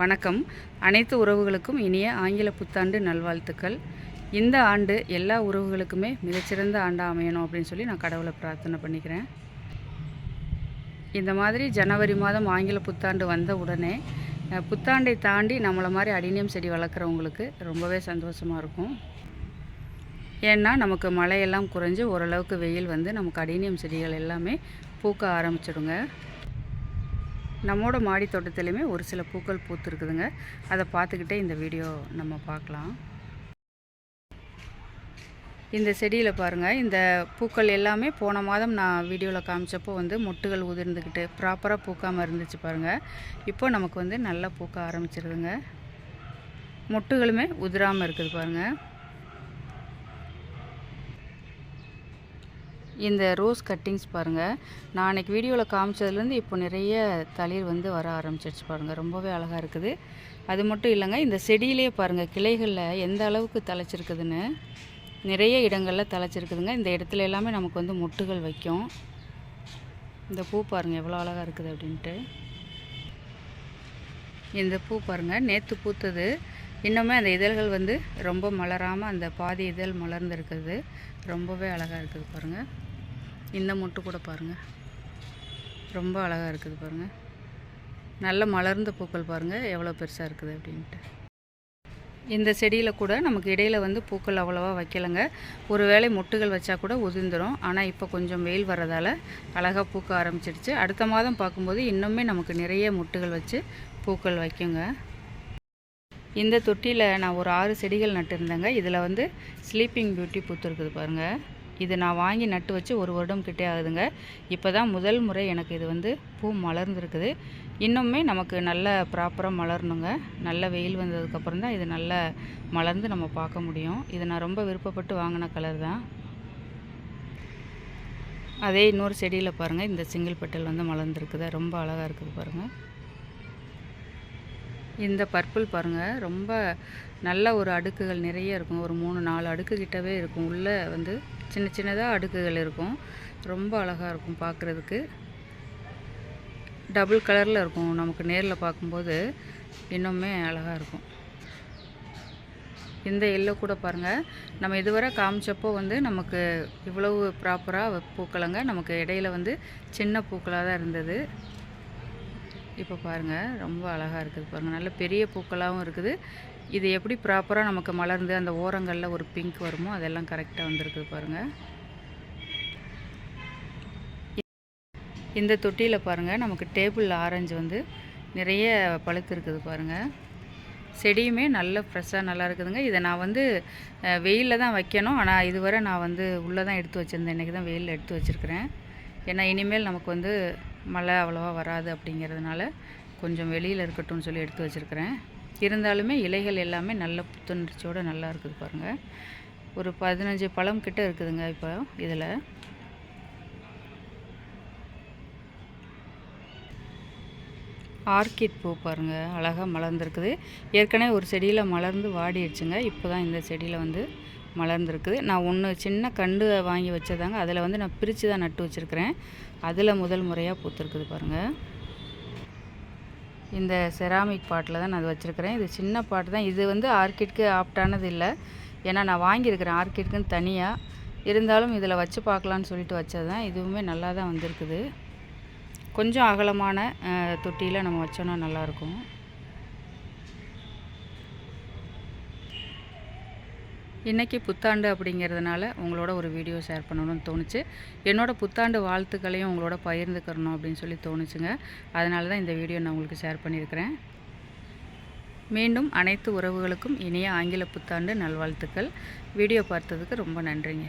வணக்கம். அனைத்து உறவுகளுக்கும் இனிய ஆங்கில புத்தாண்டு நல்வாழ்த்துக்கள். இந்த ஆண்டு எல்லா உறவுகளுக்குமே மிகச்சிறந்த ஆண்டாக அமையணும் அப்படின்னு சொல்லி நான் கடவுளை பிரார்த்தனை பண்ணிக்கிறேன். இந்த மாதிரி ஜனவரி மாதம் ஆங்கில புத்தாண்டு வந்த உடனே புத்தாண்டை தாண்டி நம்மளை மாதிரி அடினியம் செடி வளர்க்குறவங்களுக்கு ரொம்பவே சந்தோஷமாக இருக்கும். ஏன்னா நமக்கு மழையெல்லாம் குறைஞ்சு ஓரளவுக்கு வெயில் வந்து நமக்கு அடினியம் செடிகள் எல்லாமே பூக்க ஆரம்பிச்சிடுங்க. நம்மோட மாடி தோட்டத்துலேயுமே ஒரு சில பூக்கள் பூத்துருக்குதுங்க. அதை பார்த்துக்கிட்டே இந்த வீடியோ நம்ம பார்க்கலாம். இந்த செடியில் பாருங்கள் இந்த பூக்கள் எல்லாமே போன மாதம் நான் வீடியோவில் காமிச்சப்போ வந்து மொட்டுகள் உதிர்ந்துக்கிட்டு ப்ராப்பராக பூக்காமல் இருந்துச்சு பாருங்கள் இப்போ நமக்கு வந்து நல்லா பூக்க ஆரம்பிச்சிருதுங்க. மொட்டுகளுமே உதிராமல் இருக்குது பாருங்கள் இந்த ரோஸ் கட்டிங்ஸ் பாருங்கள் நான் அன்றைக்கி வீடியோவில் காமிச்சதுலேருந்து இப்போ நிறைய தளிர் வந்து வர ஆரம்பிச்சிருச்சு பாருங்கள் ரொம்பவே அழகாக இருக்குது. அது மட்டும் இல்லைங்க இந்த செடியிலே பாருங்கள் கிளைகளில் எந்த அளவுக்கு தழைச்சிருக்குதுன்னு நிறைய இடங்களில் தழைச்சிருக்குதுங்க. இந்த இடத்துல எல்லாமே நமக்கு வந்து மொட்டுகள் வைக்கும். இந்த பூ பாருங்கள் எவ்வளோ அழகாக இருக்குது அப்படின்ட்டு. இந்த பூ பாருங்கள் நேற்று பூத்தது. இன்னுமே அந்த இதழ்கள் வந்து ரொம்ப மலராமல் அந்த பாதி இதழ் மலர்ந்துருக்குது. ரொம்பவே அழகாக இருக்குது பாருங்கள் இந்த மொட்டு கூட பாருங்கள் ரொம்ப அழகாக இருக்குது பாருங்கள் நல்ல மலர்ந்த பூக்கள் பாருங்கள் எவ்வளோ பெருசாக இருக்குது அப்படின்ட்டு. இந்த செடியில் கூட நமக்கு இடையில் வந்து பூக்கள் அவ்வளோவா வைக்கலைங்க. ஒரு வேளை மொட்டுகள் வச்சா கூட உதிர்ந்துடும் ஆனால் இப்போ கொஞ்சம் வெயில் வர்றதால அழகாக பூக்க ஆரம்பிச்சிடுச்சு. அடுத்த மாதம் பார்க்கும்போது இன்னுமே நமக்கு நிறைய மொட்டுகள் வச்சு பூக்கள் வைக்குங்க. இந்த தொட்டியில் நான் ஒரு ஆறு செடிகள் நட்டுருந்தேங்க. இதில் வந்து ஸ்லீப்பிங் பியூட்டி பூத்துருக்குது பாருங்கள் இது நான் வாங்கி நட்டு வச்சு ஒரு வருடம் கிட்டே ஆகுதுங்க. இப்போ தான் முதல் முறை எனக்கு இது வந்து பூ மலர்ந்துருக்குது. இன்னுமே நமக்கு நல்ல ப்ராப்பராக மலரணுங்க. நல்ல வெயில் வந்ததுக்கப்புறம் தான் இது நல்ல மலர்ந்து நம்ம பார்க்க முடியும். இது நான் ரொம்ப விருப்பப்பட்டு வாங்கின கலர் தான். அதே இன்னொரு செடியில் பாருங்கள் இந்த சிங்கிள் பெட்டல் வந்து மலர்ந்துருக்குது. ரொம்ப அழகாக இருக்குது பாருங்கள் இந்த பர்பிள் பாருங்கள் ரொம்ப நல்ல ஒரு அடுக்குகள் நிறைய இருக்கும். ஒரு மூணு நாலு அடுக்கு கிட்டவே இருக்கும். உள்ளே வந்து சின்ன சின்னதாக அடுக்குகள் இருக்கும். ரொம்ப அழகாக இருக்கும் பார்க்குறதுக்கு. டபுள் கலரில் இருக்கும். நமக்கு நேரில் பார்க்கும்போது இன்னுமே அழகாக இருக்கும். இந்த எல்லோ கூட பாருங்கள் நம்ம இதுவரை காமிச்சப்போ வந்து நமக்கு இவ்வளவு ப்ராப்பராக பூக்களைங்க. நமக்கு இடையில வந்து சின்ன பூக்களாக தான் இருந்தது. இப்போ பாருங்கள் ரொம்ப அழகாக இருக்குது பாருங்கள் நல்ல பெரிய பூக்களாகவும் இருக்குது. இது எப்படி ப்ராப்பராக நமக்கு மலர்ந்து அந்த ஓரங்களில் ஒரு பிங்க் வருமோ அதெல்லாம் கரெக்டாக வந்திருக்குது பாருங்கள் இந்த தொட்டியில் பாருங்கள் நமக்கு டேபிள் ஆரஞ்சு வந்து நிறைய பழுத்து இருக்குது பாருங்கள் செடியுமே நல்ல ஃப்ரெஷ்ஷாக நல்லா இருக்குதுங்க. இதை நான் வந்து வெயிலில் தான் வைக்கணும். ஆனால் இதுவரை நான் வந்து உள்ளே தான் எடுத்து வச்சுருந்தேன். இன்றைக்கி தான் வெயிலில் எடுத்து வச்சுருக்கிறேன். ஏன்னா இனிமேல் நமக்கு வந்து மழை அவ்வளோவா வராது அப்படிங்கிறதுனால கொஞ்சம் வெளியில் இருக்கட்டும்னு சொல்லி எடுத்து வச்சுருக்கிறேன். இருந்தாலுமே இலைகள் எல்லாமே நல்ல புத்துணர்ச்சியோடு நல்லா இருக்குது பாருங்கள் ஒரு பதினஞ்சு பழம் கிட்ட இருக்குதுங்க இப்போ இதில். ஆர்கிட் பூ பாருங்கள் அழகாக மலர்ந்துருக்குது. ஏற்கனவே ஒரு செடியில் மலர்ந்து வாடிடுச்சுங்க. இப்போ தான் இந்த செடியில் வந்து மலர்ந்துருக்குது. நான் ஒன்று சின்ன கண்டு வாங்கி வச்சதாங்க. அதில் வந்து நான் பிரித்து தான் நட்டு வச்சுருக்கிறேன். அதில் முதல் முறையாக பூத்துருக்குது பாருங்கள் இந்த செராமிக் பாட்டில் தான் நான் அது வச்சுருக்கிறேன். இது சின்ன பாட்டு தான். இது வந்து ஆர்கிட்க்கு ஆப்டானது இல்லை. ஏன்னா நான் வாங்கியிருக்கிறேன் ஆர்கிட்க்குன்னு தனியாக இருந்தாலும் இதில் வச்சு பார்க்கலான்னு சொல்லிட்டு வச்சது தான் இதுவுமே நல்லா தான் வந்திருக்குது. கொஞ்சம் அகலமான தொட்டியில் நம்ம வச்சோன்னா நல்லாயிருக்கும். இன்றைக்கி புத்தாண்டு அப்படிங்கிறதுனால உங்களோட ஒரு வீடியோ ஷேர் பண்ணணும்னு தோணுச்சு. என்னோடய புத்தாண்டு வாழ்த்துக்களையும் உங்களோட பகிர்ந்துக்கிறணும் அப்படின்னு சொல்லி தோணுச்சுங்க. அதனால தான் இந்த வீடியோ நான் உங்களுக்கு ஷேர் பண்ணியிருக்கிறேன். மீண்டும் அனைத்து உறவுகளுக்கும் இனிய ஆங்கில புத்தாண்டு நல்வாழ்த்துக்கள். வீடியோ பார்த்ததுக்கு ரொம்ப நன்றிங்க.